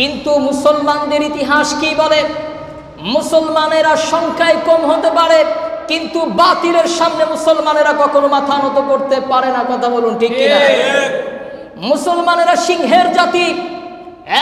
কিন্তু মুসলমানদের ইতিহাস কি বলে? মুসলমানেরা সংখ্যায় কম হতে পারে কিন্তু বাতিলের সামনে মুসলমানেরা কখনো মাথা নত করতে পারে না কথা বলুন ঠিক কিনা? মুসলমানেরা সিংহের জাতি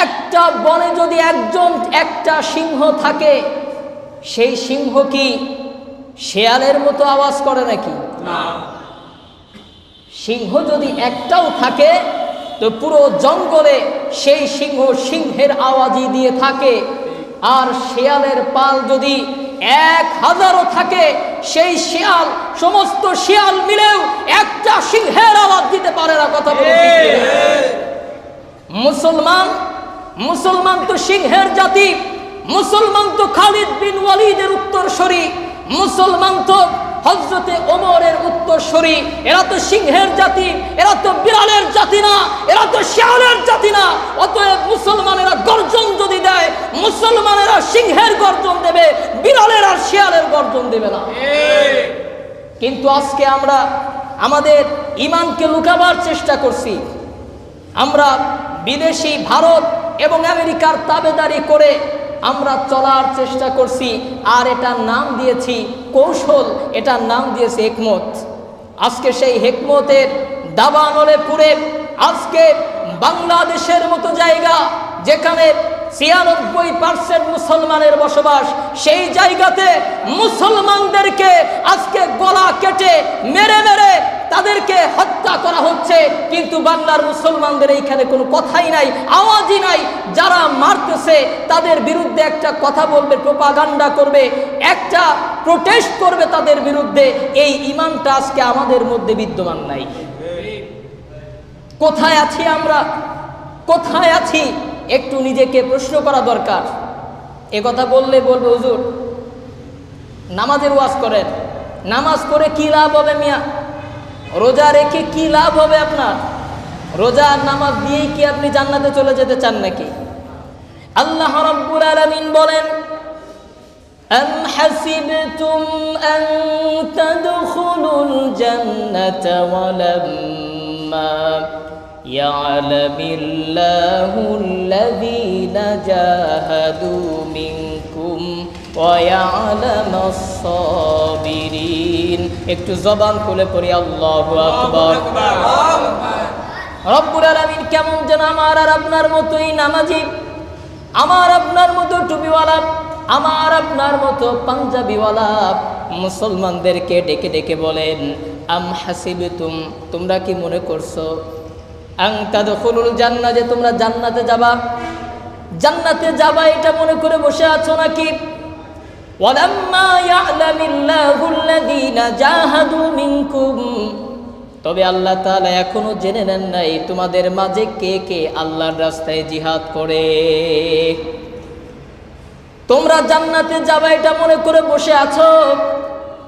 একটা বনে যদি একজন একটা সিংহ থাকে সেই সিংহ কি শেয়ালের মতো আওয়াজ করে নাকি? সিংহ যদি একটাও থাকে তো পুরো জঙ্গলে সেই সিংহ সিংহের আওয়াজই দিয়ে থাকে আর শেয়ালের পাল যদি এক হাজারও থাকে, সেই শিয়াল, সমস্ত শিয়াল মিলেও একটা সিংহের আওয়াজ দিতে পারে না কথা? মুসলমান মুসলমান তো সিংহের জাতি, মুসলমান তো খালিদ বিন ওয়ালিদের উত্তরসূরি, মুসলমান তো হজরতে ওমরের উত্তরসূরি, এরা তো সিংহের জাতি, এরা তো বিড়ালের জাতি না, এরা তো শিয়ালের জাতি না। অতএব মুসলমানেরা গর্জন যদি দেয়, মুসলমানেরা সিংহের গর্জন দেবে, বিড়ালের আর শিয়ালের গর্জন দেবে না। কিন্তু আজকে আমরা আমাদের ইমানকে লুকাবার চেষ্টা করছি। আমরা বিদেশি, ভারত এবং আমেরিকার তাবেদারি করে আমরা চলার চেষ্টা করছি, আর এটার নাম দিয়েছি কৌশল, এটার নাম দিয়েছে হেকমত। আজকে সেই হেকমতের দাবানলে পুরে, আজকে বাংলাদেশের মতো জায়গা যেখানে ছিয়ানব্বই পার্সেন্ট মুসলমানের বসবাস, সেই জায়গাতে মুসলমানদেরকে আজকে গলা কেটে মেরে মেরে তাদেরকে হত্যা করা হচ্ছে, কিন্তু বাংলার মুসলমানদের এইখানে কোনো কথাই নাই, আওয়াজই নাই। যারা মারতেছে, তাদের বিরুদ্ধে একটা কথা বলবে প্রোপাগান্ডা করবে, একটা প্রোটেস্ট করবে তাদের বিরুদ্ধে। এই ইমানটা আজকে আমাদের মধ্যে বিদ্যমান নাই। কোথায় আছি আমরা? কোথায় আছি? একটু নিজেকে প্রশ্ন করা দরকার। এ কথা বললে বলবে হুজুর, নামাজের ওয়াজ করেন। নামাজ করে কি লাভ হবে মিয়া? রোজা রেখে কি লাভ হবে আপনার রোজা আর নামাজ দিয়েই কি আপনি জান্নাতে চলে যেতে চান নাকি আল্লাহ রাব্বুল আলামিন বলেন أم حسبتم أن تدخلوا الجنة ولما يعلم الله الذين جاهدوا منكم ويعلم الصابرين একটু জবান খুলে পড়ি আল্লাহু আকবার। রব্বুল আলামিন কেমন যেন আমার আর আপনার মতোই নামাজি। আমার আপনার মতো টুপিওয়ালা আমার আপনার মতো পাঞ্জাবিওয়ালা মুসলমানদেরকে ডেকে ডেকে বলেন আম হাসিবে তুম তোমরা কি মনে করছ? আং তাদখুলুল জান্নাহ যে তোমরা জান্নাতে যাবা। জান্নাতে যাবা এটা মনে করে বসে আছো নাকি? ওয়ালাম্মা ইয়ালামিল্লাহু আল্লাযীনা জাহাদু মিনকুম তবে আল্লাহ তাআলা এখনো জেনে নেন নাই তোমাদের মাঝে কে কে আল্লাহর রাস্তায় জিহাদ করে তোমরা জান্নাতে যাবা এটা মনে করে বসে আছো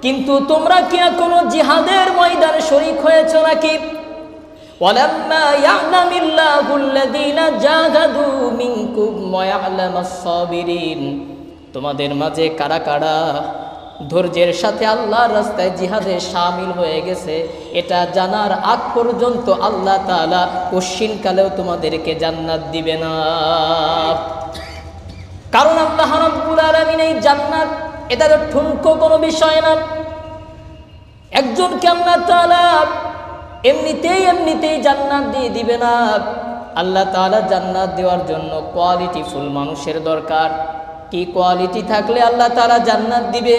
কিন্তু তোমরা কি এখনো জিহাদের ময়দানে শরিক হয়েছো নাকি ولما يعلم الله الذين جاهدوا منكم ويعلم الصابرين তোমাদের মাঝে কারা কারা ধৈর্যের সাথে আল্লাহর রাস্তায় জিহাদে সামিল হয়ে গেছে, এটা জানার আগ পর্যন্ত আল্লাহ তাআলা কালেও তোমাদেরকে জান্নাত দিবে না। কারণ আল্লাহ রাব্বুল এই জান্নাত এটা তো ঠুনকো কোনো বিষয় না। একজনকে আল্লাহ তাআলা এমনিতেই এমনিতেই জান্নাত দিয়ে দিবে না। আল্লাহ তাআলা জান্নাত দেওয়ার জন্য কোয়ালিটি ফুল মানুষের দরকার। কি কোয়ালিটি থাকলে আল্লাহ তারা জান্নাত দিবে?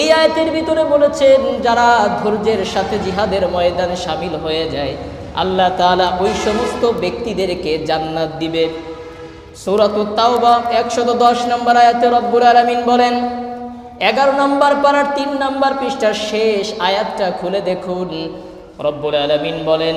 এই আয়াতের ভিতরে বলেছেন যারা ধৈর্যের সাথে জিহাদের ময়দানে সামিল হয়ে যায়, আল্লাহ তাআলা ওই সমস্ত ব্যক্তিদেরকে জান্নাত দিবে। সৌরাতুত তাওবা, একশত দশ নম্বর আয়াতে রব্বুর আলামিন বলেন, এগারো নম্বর পাড়ার তিন নম্বর পৃষ্ঠার শেষ আয়াতটা খুলে দেখুন। রব্বুল আলামিন বলেন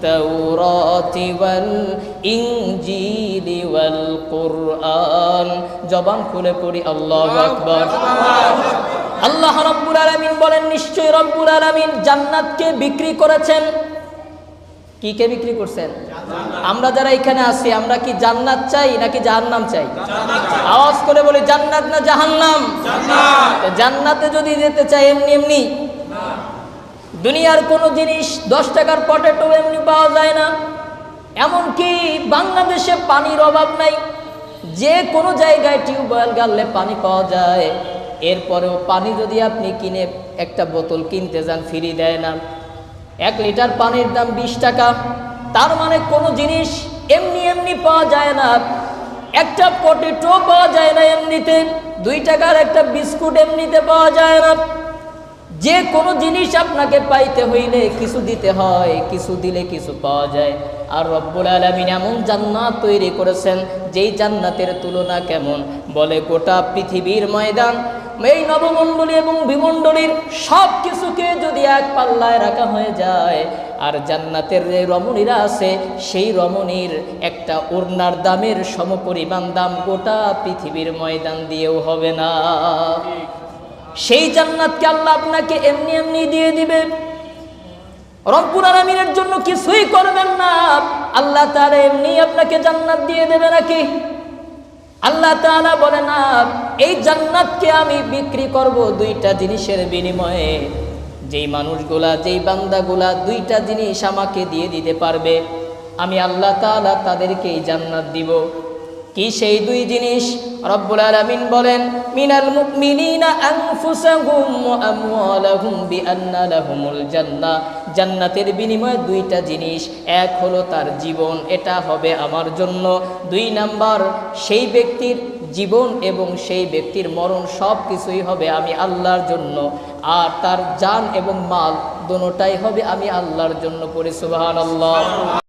التوراة والإنجيل والقرآن জবান খুলে পড়ি আল্লাহু আকবার আল্লাহ রব্বুল আলামিন বলেন নিশ্চয় রব্বুল আলামিন জান্নাতকে বিক্রি করেছেন কি কে বিক্রি করছেন আমরা যারা এখানে আছি আমরা কি জান্নাত চাই নাকি জাহান্নাম চাই আওয়াজ করে বলি জান্নাত না জাহান্নাম তো জান্নাতে যদি যেতে চাই এমনি এমনি দুনিয়ার কোনো জিনিস দশ টাকার পটেটো এমনি পাওয়া যায় না। এমনকি বাংলাদেশে পানির অভাব নাই। যে কোনো জায়গায় টিউবওয়েল গাললে পানি পাওয়া যায়। এরপরেও পানি যদি আপনি কিনে একটা বোতল কিনতে যান, ফ্রি দেয় না। এক লিটার পানির দাম বিশ টাকা। তার মানে কোনো জিনিস এমনি এমনি পাওয়া যায় না। একটা পটেটো পাওয়া যায় না এমনিতে। দুই টাকার একটা বিস্কুট এমনিতে পাওয়া যায় না। যে কোনো জিনিস আপনাকে পাইতে হইলে কিছু দিতে হয়, কিছু দিলে কিছু পাওয়া যায়। আর রব্বুল আলমিন এমন জান্নাত তৈরি করেছেন, যেই জান্নাতের তুলনা কেমন? বলে গোটা পৃথিবীর ময়দান, এই নবমণ্ডলী এবং বিমণ্ডলীর সব কিছুকে যদি এক পাল্লায় রাখা হয়ে যায়, আর জান্নাতের যে রমণীরা আছে, সেই রমণীর একটা ওড়নার দামের সমপরিমাণ দাম গোটা পৃথিবীর ময়দান দিয়েও হবে না। সেই জান্নাতকে আল্লাহ আপনাকে এমনি এমনি দিয়ে দিবে। রব্বুল আলামিনের জন্য কিছুই করবেন না। আল্লাহ তাআলা এমনি আপনাকে জান্নাত দিয়ে দেবে নাকি? আল্লাহ তাআলা বলে না, এই জান্নাতকে আমি বিক্রি করব দুইটা জিনিসের বিনিময়ে। যেই মানুষগুলা, যেই বান্দাগুলা দুইটা জিনিস আমাকে দিয়ে দিতে পারবে, আমি আল্লাহ তাআলা তাদেরকে এই জান্নাত দিব। কি সেই দুই জিনিস? রব্বুল আলামিন বলেন, মিনাল মুমিনিনা আনফুসাহুম ওয়া আমওয়ালাহুম বিআন্না লাহুমুল জান্নাহ। জান্নাতের বিনিময়ে দুইটা জিনিস, এক হলো তার জীবন, এটা হবে আমার জন্য। দুই নাম্বার, সেই ব্যক্তির জীবন এবং সেই ব্যক্তির মরণ সব কিছুই হবে আমি আল্লাহর জন্য। আর তার জান এবং মাল দোনোটাই হবে আমি আল্লাহর জন্য করি সুবহানাল্লাহ।